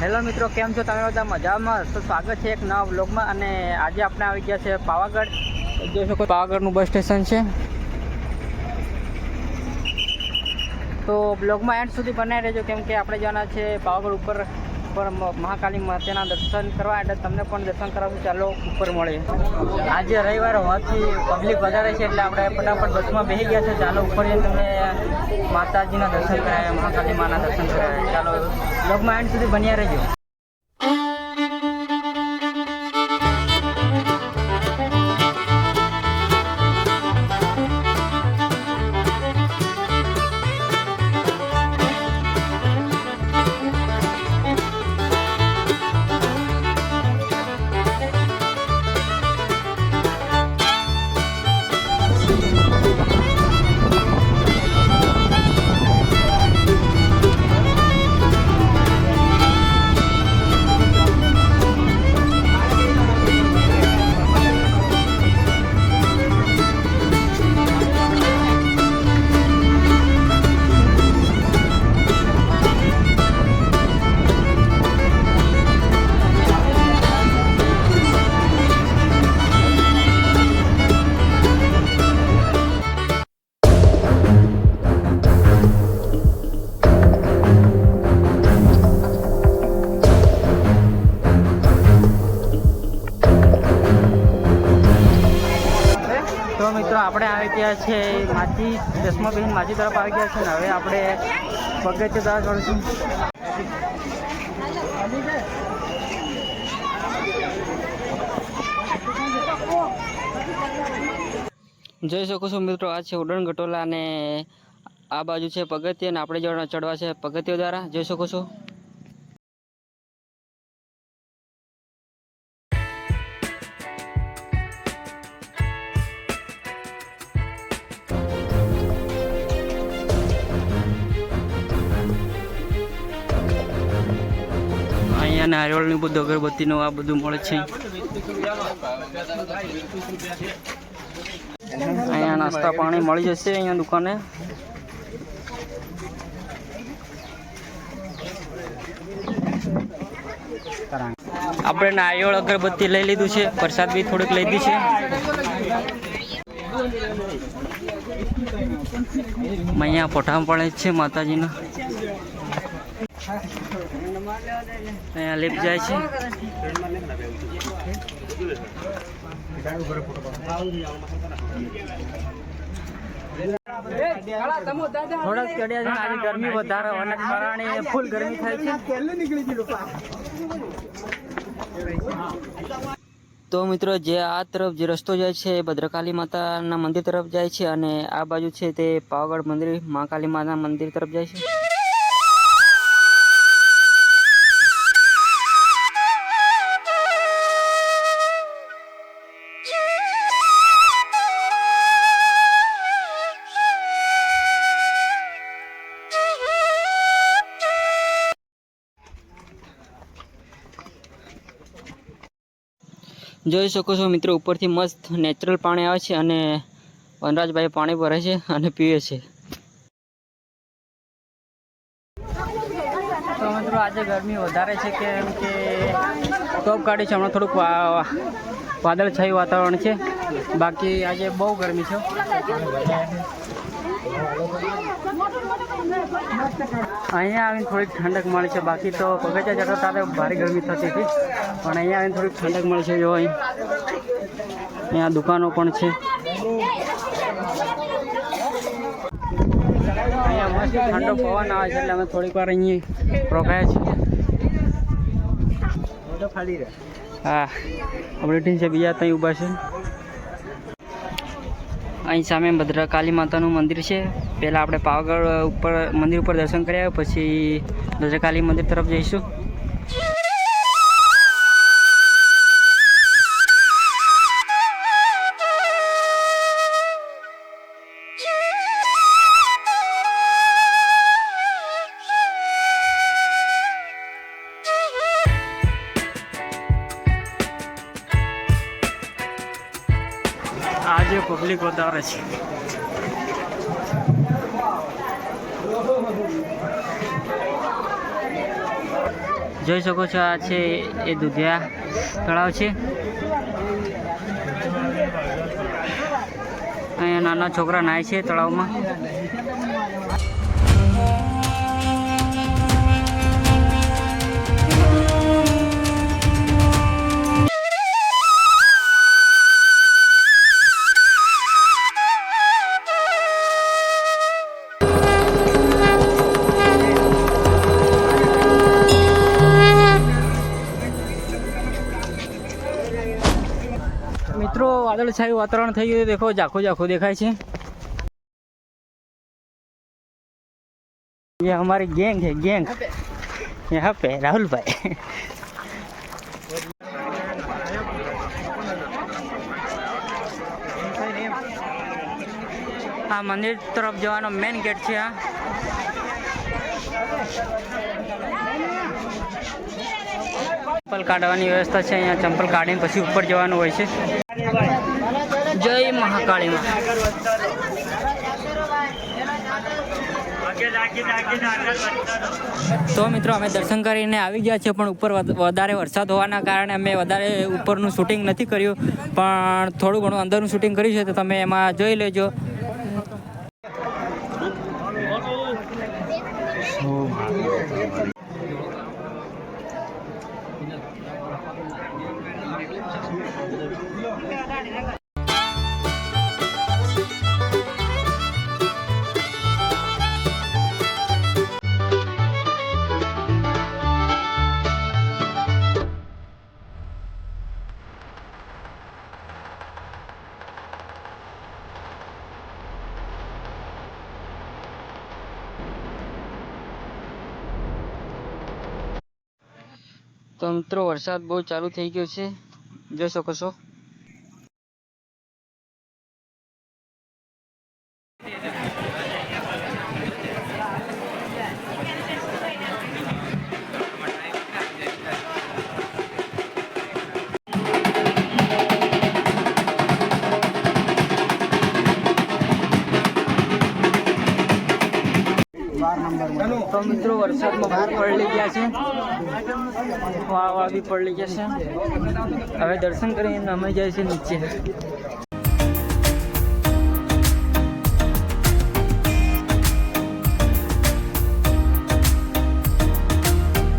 Hello મિત્રો, કેમ છો? તમે બધા મજામાં? તો સ્વાગત છે એક નવા બ્લોગમાં અને આજે આપણે આવી ગયા છે પાવાગઢ. જોઈ શકો પાવાગઢનું બસ સ્ટેશન છે. તો બ્લોગમાં એન્ડ સુધી બનાવી રહેજો, કેમ કે આપણે જવાના છે પાવાગઢ ઉપર. ઉપર મહાકાલી માતાના દર્શન કરવા એટલે તમને પણ દર્શન કરાવશું ચાલો, ઉપર મળે આજે રવિવાર હોવાથી પબ્લિક વધારે છે એટલે આપણે ફટાફટ બસમાં બેસી ગયા છે. ચાલો ઉપર જઈને તમને માતાજીના દર્શન કરાય મહાકાલી માના દર્શન કરાય ચાલો બ્લોગમાં એન્ડ સુધી બન્યા રહેજો. છે, માજી, ચશ્મા બહેન માજી તરફ આવી ગયા છે ને હવે આપણે પગથિયે દ્વારા કરીશું જોઈ શકો છો મિત્રો, આ છે ઉડન ગટોલા અને આ બાજુ છે પગથિયે અને આપણે ચડવા છે પગથિયો દ્વારા. જોઈ શકો છો? અહીંયા નારિયેળની બધું અગરબત્તીનું આ બધું મળે છે. અહીંયા નાસ્તા પાણી મળી જશે અહીંયા દુકાને. આપણે નારિયેળ અગરબત્તી લઈ લીધું છે. પ્રસાદ બી થોડીક લઈ લીધી છે. અહીંયા પોઠામ પડે છે માતાજીના. અહીંયા લિફ્ટ જાય છે. ગરમી વધારે હોવાના કારણે ફૂલ ગરમી થાય છે. તો મિત્રો, જે આ તરફ જે રસ્તો જાય છે, એ ભદ્રકાલી માતાના મંદિર તરફ જાય છે અને આ બાજુ છે તે પાવાગઢ મંદિર મહાકાલી માતાના મંદિર તરફ જાય છે. જોઈ શકો છો મિત્રો, ઉપરથી મસ્ત નેચરલ પાણી આવે છે અને વનરાજભાઈ પાણી ભરે છે અને પીવે છે. તો મિત્રો, આજે ગરમી વધારે છે કેમ કે ટોપ કાઢી છે, હમણાં થોડુંક વાદળછાયું વાતાવરણ છે. બાકી આજે બહુ ગરમી છે. અહીંયા આવીને થોડીક ઠંડક મળે છે. બાકી તો પગથિયા જતા તારે ભારે ગરમી થતી હતી. પણ અહીંયા આવીને થોડીક ઠંડક મળે છે જો અહીં. અહીંયા દુકાનો પણ છે. અહીંયા મસ્ત ઠંડો પવન આવે છે એટલે અમે થોડીક વાર અહીંયા રોકાયા છીએ. હા આપણે ટીમ છે બીજા ત્યાં ઊભા છે. અહીં સામે ભદ્રકાલી માતાનું મંદિર છે. પહેલાં આપણે પાવાગઢ ઉપર, મંદિર ઉપર દર્શન કર્યા, પછી ભદ્રકાલી મંદિર તરફ જઈશું. આજે પબ્લિક વધારે છે. જોઈ શકો છો આ છે એ દુધિયા તળાવ છે. અહીંયા નાના છોકરા નાય છે તળાવમાં. મિત્રો વાદળછાયું વાતાવરણ થઈ ગયું દેખો ઝાખું ઝાખું દેખાય છે ये हमारी गैंग है गैंग यहाँ पे राहुल भाई આ મંદિર તરફ જવાનો મેઇન ગેટ છે આ ચંપલ કાઢવાની વ્યવસ્થા છે. અહીંયા ચંપલ કાઢીને પછી ઉપર જવાનું હોય છે. જય મહાકાળી તો મિત્રો, અમે દર્શન કરીને આવી ગયા છીએ, પણ ઉપર વધારે વરસાદ હોવાના કારણે અમે વધારે ઉપરનું શૂટિંગ નથી કર્યું. પણ થોડું ઘણું અંદરનું શૂટિંગ કર્યું છે, તો તમે એમાં જોઈ લેજો. તો મિત્રો વરસાદ બહુ ચાલુ થઈ ગયો છે. જોઈ શકો છો વરસાદમાં બહુ પડી ગયા છે વાળવા બી પડી ગયા છે હવે દર્શન કરીને અમે જાય છે નીચે